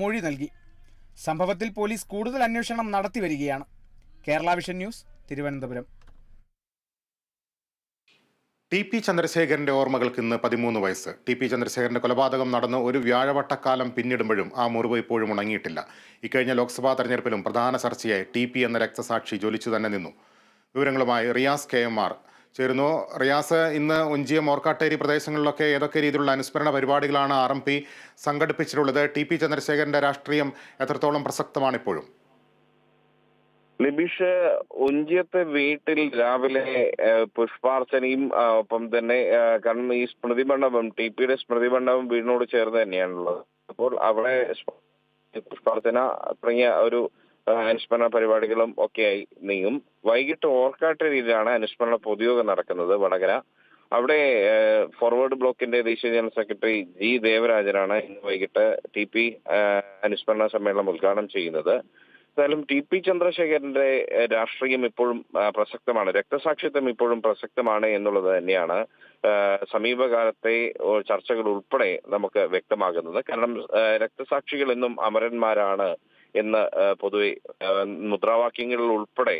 മൊഴി നൽകി. സംഭവത്തിൽ പോലീസ് കൂടുതൽ അന്വേഷണം നടത്തി വരികയാണ്. Kerala Vision News Thiruvananthapuram. T P ചന്ദ്രശേഖരന്റെ ഓർമ്മകൾക്ക് ഇന്ന് പതിമൂന്ന് വയസ്സ്. ടി പി ചന്ദ്രശേഖരന്റെ കൊലപാതകം നടന്ന് ഒരു വ്യാഴവട്ടക്കാലം പിന്നിടുമ്പോഴും ആ മുറിവ് ഇപ്പോഴും ഉണങ്ങിയിട്ടില്ല. ഇക്കഴിഞ്ഞ ലോക്സഭാ തെരഞ്ഞെടുപ്പിലും പ്രധാന ചർച്ചയായി ടി പി എന്ന രക്തസാക്ഷി ജ്വലിച്ചു തന്നെ നിന്നു. വിവരങ്ങളുമായി റിയാസ് കെ എം ആർ. ചേരുന്നു. റിയാസ് ഇന്ന് ഒഞ്ചിയ മോർക്കാട്ടേരി പ്രദേശങ്ങളിലൊക്കെ ഏതൊക്കെ രീതിയിലുള്ള അനുസ്മരണ പരിപാടികളാണ് ആർ എം പി സംഘടിപ്പിച്ചിട്ടുള്ളത്? ടി പി ചന്ദ്രശേഖരന്റെ രാഷ്ട്രീയം എത്രത്തോളം പ്രസക്തമാണ് ഇപ്പോഴും ലിബിഷ് ഒഞ്ചിയത്തെ വീട്ടിൽ രാവിലെ പുഷ്പാർച്ചനയും ഒപ്പം തന്നെ കാരണം ഈ സ്മൃതി മണ്ഡപം ടി പിയുടെ സ്മൃതി മണ്ഡപം വീടിനോട് ചേർന്ന് തന്നെയാണുള്ളത്. അപ്പോൾ അവിടെ പുഷ്പാർച്ചന തുടങ്ങിയ ഒരു അനുസ്മരണ പരിപാടികളും ഒക്കെയായി നീങ്ങും. വൈകിട്ട് ഓർക്കാട്ടേരിയിലാണ് അനുസ്മരണ പൊതുയോഗം നടക്കുന്നത് വടകര. അവിടെ ഫോർവേഡ് ബ്ലോക്കിന്റെ ദേശീയ ജനറൽ സെക്രട്ടറി ജി ദേവരാജനാണ് ഇന്ന് വൈകിട്ട് ടി പി അനുസ്മരണ സമ്മേളനം ഉദ്ഘാടനം ചെയ്യുന്നത്. എന്തായാലും ടി പി ചന്ദ്രശേഖരന്റെ രാഷ്ട്രീയം ഇപ്പോഴും പ്രസക്തമാണ്. രക്തസാക്ഷിത്വം ഇപ്പോഴും പ്രസക്തമാണ് എന്നുള്ളത് തന്നെയാണ് സമീപകാലത്തെ ചർച്ചകൾ ഉൾപ്പെടെ നമുക്ക് വ്യക്തമാകുന്നത്. കാരണം രക്തസാക്ഷികൾ എന്നും അമരന്മാരാണ് എന്ന് പൊതുവെ മുദ്രാവാക്യങ്ങളിൽ ഉൾപ്പെടെ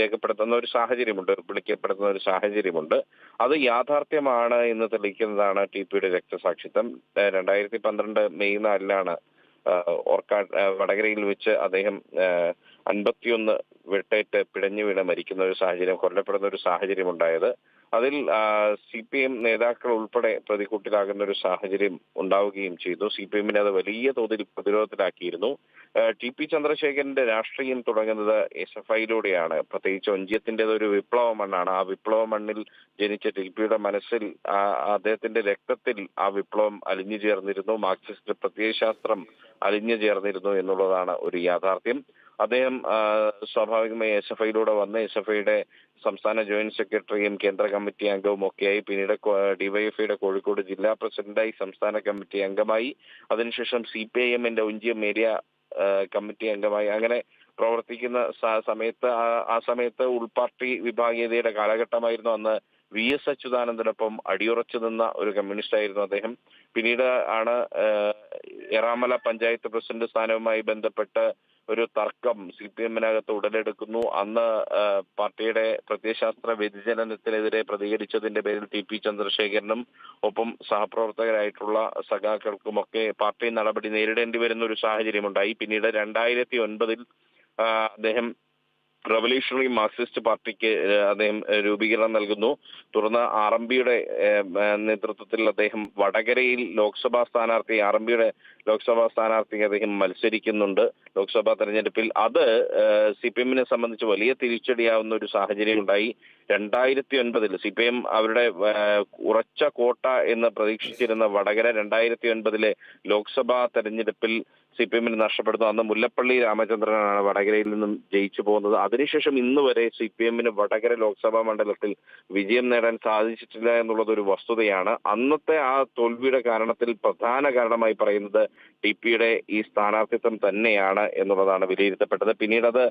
രേഖപ്പെടുത്തുന്ന ഒരു സാഹചര്യമുണ്ട് വിളിക്കപ്പെടുന്ന ഒരു സാഹചര്യമുണ്ട്. അത് യാഥാർത്ഥ്യമാണ് എന്ന് തെളിയിക്കുന്നതാണ് ടി പിയുടെ രക്തസാക്ഷിത്വം. രണ്ടായിരത്തി പന്ത്രണ്ട് മെയ് നാലിലാണ് ഓർക്കാ വടകരയിൽ വെച്ച് അദ്ദേഹം അൻപത്തിയൊന്ന് വെട്ടേറ്റ് പിടഞ്ഞു വീണ് മരിക്കുന്ന ഒരു സാഹചര്യം കൊല്ലപ്പെടുന്ന ഒരു സാഹചര്യം ഉണ്ടായത് അതിൽ സി പി എം നേതാക്കൾ ഉൾപ്പെടെ പ്രതിക്കൂട്ടിലാകുന്ന ഒരു സാഹചര്യം ഉണ്ടാവുകയും ചെയ്തു. സി പി എമ്മിനെ അത് വലിയ തോതിൽ പ്രതിരോധത്തിലാക്കിയിരുന്നു. ടി പി ചന്ദ്രശേഖരന്റെ രാഷ്ട്രീയം തുടങ്ങുന്നത് എസ് എഫ് ഐയിലൂടെയാണ്. പ്രത്യേകിച്ച് ഒഞ്ചിയത്തിന്റെത് ഒരു വിപ്ലവ മണ്ണാണ്. ആ വിപ്ലവ മണ്ണിൽ ജനിച്ച ടി പിയുടെ മനസ്സിൽ അദ്ദേഹത്തിന്റെ രക്തത്തിൽ ആ വിപ്ലവം അലിഞ്ഞു ചേർന്നിരുന്നു. മാർക്സിസ്റ്റ് പ്രത്യയശാസ്ത്രം അലിഞ്ഞു ചേർന്നിരുന്നു എന്നുള്ളതാണ് ഒരു യാഥാർത്ഥ്യം. അദ്ദേഹം സ്വാഭാവികമായി എസ് എഫ് ഐയിലൂടെ വന്ന് എസ് എഫ് ഐയുടെ സംസ്ഥാന ജോയിന്റ് സെക്രട്ടറിയും കേന്ദ്ര കമ്മിറ്റി അംഗവും ഒക്കെയായി പിന്നീട് ഡിവൈഎഫ്ഐയുടെ കോഴിക്കോട് ജില്ലാ പ്രസിഡന്റായി സംസ്ഥാന കമ്മിറ്റി അംഗമായി. അതിനുശേഷം സി പി ഐ എമ്മിന്റെ ഒഞ്ചിയം ഏരിയ കമ്മിറ്റി അംഗമായി. അങ്ങനെ പ്രവർത്തിക്കുന്ന സമയത്ത് ആ സമയത്ത് ഉൾപാർട്ടി വിഭാഗീയതയുടെ കാലഘട്ടമായിരുന്നു അന്ന് വി എസ് അച്യുതാനന്ദനൊപ്പം അടിയുറച്ചു നിന്ന ഒരു കമ്മ്യൂണിസ്റ്റ് ആയിരുന്നു അദ്ദേഹം. പിന്നീട് ആണ് എറാമല പഞ്ചായത്ത് പ്രസിഡന്റ് സ്ഥാനവുമായി ബന്ധപ്പെട്ട് ഒരു തർക്കം സി പി എമ്മിനകത്ത് ഉടലെടുക്കുന്നു. അന്ന് പാർട്ടിയുടെ പ്രത്യയശാസ്ത്ര വ്യതിചലനത്തിനെതിരെ പ്രതികരിച്ചതിന്റെ പേരിൽ ടി പി ചന്ദ്രശേഖരനും ഒപ്പം സഹപ്രവർത്തകരായിട്ടുള്ള സഖാക്കൾക്കുമൊക്കെ പാർട്ടി നടപടി നേരിടേണ്ടി വരുന്ന ഒരു സാഹചര്യമുണ്ടായി. പിന്നീട് രണ്ടായിരത്തി ഒൻപതിൽ അദ്ദേഹം റവല്യൂഷണറി മാർക്സിസ്റ്റ് പാർട്ടിക്ക് അദ്ദേഹം രൂപീകരണം നൽകുന്നു. തുടർന്ന് ആർ എം പിയുടെ നേതൃത്വത്തിൽ അദ്ദേഹം വടകരയിൽ ലോക്സഭാ സ്ഥാനാർത്ഥി ആർ എം പിയുടെ ലോക്സഭാ സ്ഥാനാർത്ഥി അദ്ദേഹം മത്സരിക്കുന്നുണ്ട് ലോക്സഭാ തെരഞ്ഞെടുപ്പിൽ. അത് സി പി എമ്മിനെ സംബന്ധിച്ച് വലിയ തിരിച്ചടിയാവുന്ന ഒരു സാഹചര്യം ഉണ്ടായി. രണ്ടായിരത്തി ഒൻപതിൽ സി പി എം അവരുടെ ഉറച്ച കോട്ട എന്ന് പ്രതീക്ഷിച്ചിരുന്ന വടകര രണ്ടായിരത്തി ഒൻപതിലെ ലോക്സഭാ തെരഞ്ഞെടുപ്പിൽ സി പി എമ്മിന് നഷ്ടപ്പെടുന്നു. അന്ന് മുല്ലപ്പള്ളി രാമചന്ദ്രനാണ് വടകരയിൽ നിന്നും ജയിച്ചു പോകുന്നത്. അതിനുശേഷം ഇന്ന് വരെ സി പി എമ്മിന് വടകര ലോക്സഭാ മണ്ഡലത്തിൽ വിജയം നേടാൻ സാധിച്ചിട്ടില്ല എന്നുള്ളത് ഒരു വസ്തുതയാണ്. അന്നത്തെ ആ തോൽവിയുടെ കാരണത്തിൽ പ്രധാന കാരണമായി പറയുന്നത് ടി പിയുടെ ഈ സ്ഥാനാർത്ഥിത്വം തന്നെയാണ് എന്നുള്ളതാണ് വിലയിരുത്തപ്പെട്ടത്. പിന്നീട് അത്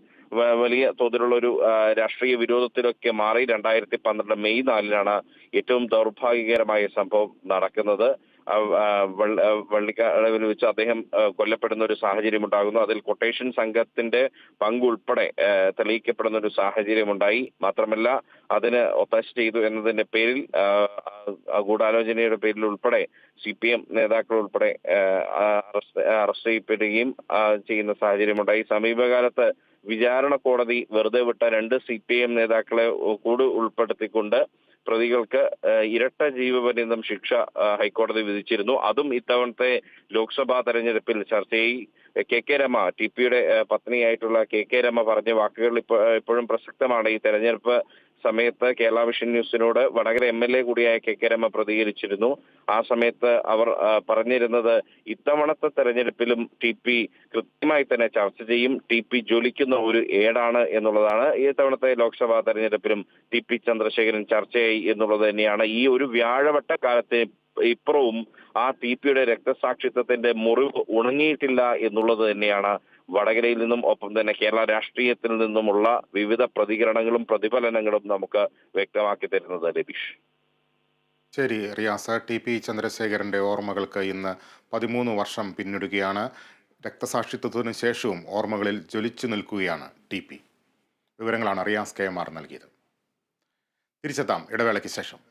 വലിയ തോതിലുള്ള ഒരു രാഷ്ട്രീയ വിരോധത്തിലൊക്കെ മാറി രണ്ടായിരത്തി പന്ത്രണ്ട് മെയ് നാലിനാണ് ഏറ്റവും ദൗർഭാഗ്യകരമായ സംഭവം നടക്കുന്നത്. ആ, ആ, വള്ള- ആ, വള്ളിക്കാവിൽ വെച്ച് അദ്ദേഹം കൊല്ലപ്പെടുന്ന ഒരു സാഹചര്യം ഉണ്ടാകുന്നു. അതിൽ കൊട്ടേഷൻ സംഘത്തിന്റെ പങ്കുൾപ്പെടെ തെളിയിക്കപ്പെടുന്ന ഒരു സാഹചര്യം ഉണ്ടായി. മാത്രമല്ല അതിന് ഒത്താശ ചെയ്തു എന്നതിന്റെ പേരിൽ ഗൂഢാലോചനയുടെ പേരിൽ ഉൾപ്പെടെ സി പി എം നേതാക്കൾ ഉൾപ്പെടെ അറസ്റ്റ് ചെയ്യപ്പെടുകയും ചെയ്യുന്ന സാഹചര്യമുണ്ടായി സമീപകാലത്ത് വിചാരണ കോടതി വെറുതെ വിട്ട രണ്ട് സി പി എം നേതാക്കളെ കൂടി ഉൾപ്പെടുത്തിക്കൊണ്ട് പ്രതികൾക്ക് ഇരട്ട ജീവപര്യന്തം ശിക്ഷ ഹൈക്കോടതി വിധിച്ചിരുന്നു. അതും ഇത്തവണത്തെ ലോക്സഭാ തെരഞ്ഞെടുപ്പിൽ ചർച്ചയായി. കെ കെ രമ ടി പിയുടെ പത്നിയായിട്ടുള്ള കെ കെ രമ പറഞ്ഞ വാക്കുകൾ ഇപ്പോ ഇപ്പോഴും പ്രസക്തമാണ്. ഈ തെരഞ്ഞെടുപ്പ് സമയത്ത് കേരള വിഷൻ ന്യൂസിനോട് വടകര എം എൽ എ കൂടിയായ കെ കെ രമ പ്രതികരിച്ചിരുന്നു. ആ സമയത്ത് അവർ പറഞ്ഞിരുന്നത് ഇത്തവണത്തെ തെരഞ്ഞെടുപ്പിലും ടി പി കൃത്യമായി തന്നെ ചർച്ച ചെയ്യും ടി പി ജ്വലിക്കുന്ന ഒരു ഏടാണ് എന്നുള്ളതാണ് ഇത്തവണത്തെ തവണത്തെ ലോക്സഭാ തെരഞ്ഞെടുപ്പിലും ടി പി ചന്ദ്രശേഖരൻ ചർച്ചയായി എന്നുള്ളത് തന്നെയാണ്. ഈ ഒരു വ്യാഴവട്ട കാലത്തെ ഇപ്പുറവും ആ ടി പിയുടെ രക്തസാക്ഷിത്വത്തിന്റെ മുറിവ് ഉണങ്ങിയിട്ടില്ല എന്നുള്ളത് തന്നെയാണ് വടകരയിൽ നിന്നും ഒപ്പം തന്നെ കേരള രാഷ്ട്രീയത്തിൽ നിന്നുമുള്ള വിവിധ പ്രതികരണങ്ങളും പ്രതിഫലനങ്ങളും നമുക്ക് വ്യക്തമാക്കി തരുന്നത് രതീഷ്. ശരി റിയാസ് ടി പി ചന്ദ്രശേഖരന്റെ ഓർമ്മകൾക്ക് ഇന്ന് പതിമൂന്ന് വർഷം പിന്നിടുകയാണ്. രക്തസാക്ഷിത്വത്തിനു ശേഷവും ഓർമ്മകളിൽ ജ്വലിച്ചു നിൽക്കുകയാണ് ടി പി. വിവരങ്ങളാണ് റിയാസ് കെ എം ആർ നൽകിയത്. തിരിച്ചെത്താം ഇടവേളയ്ക്ക് ശേഷം.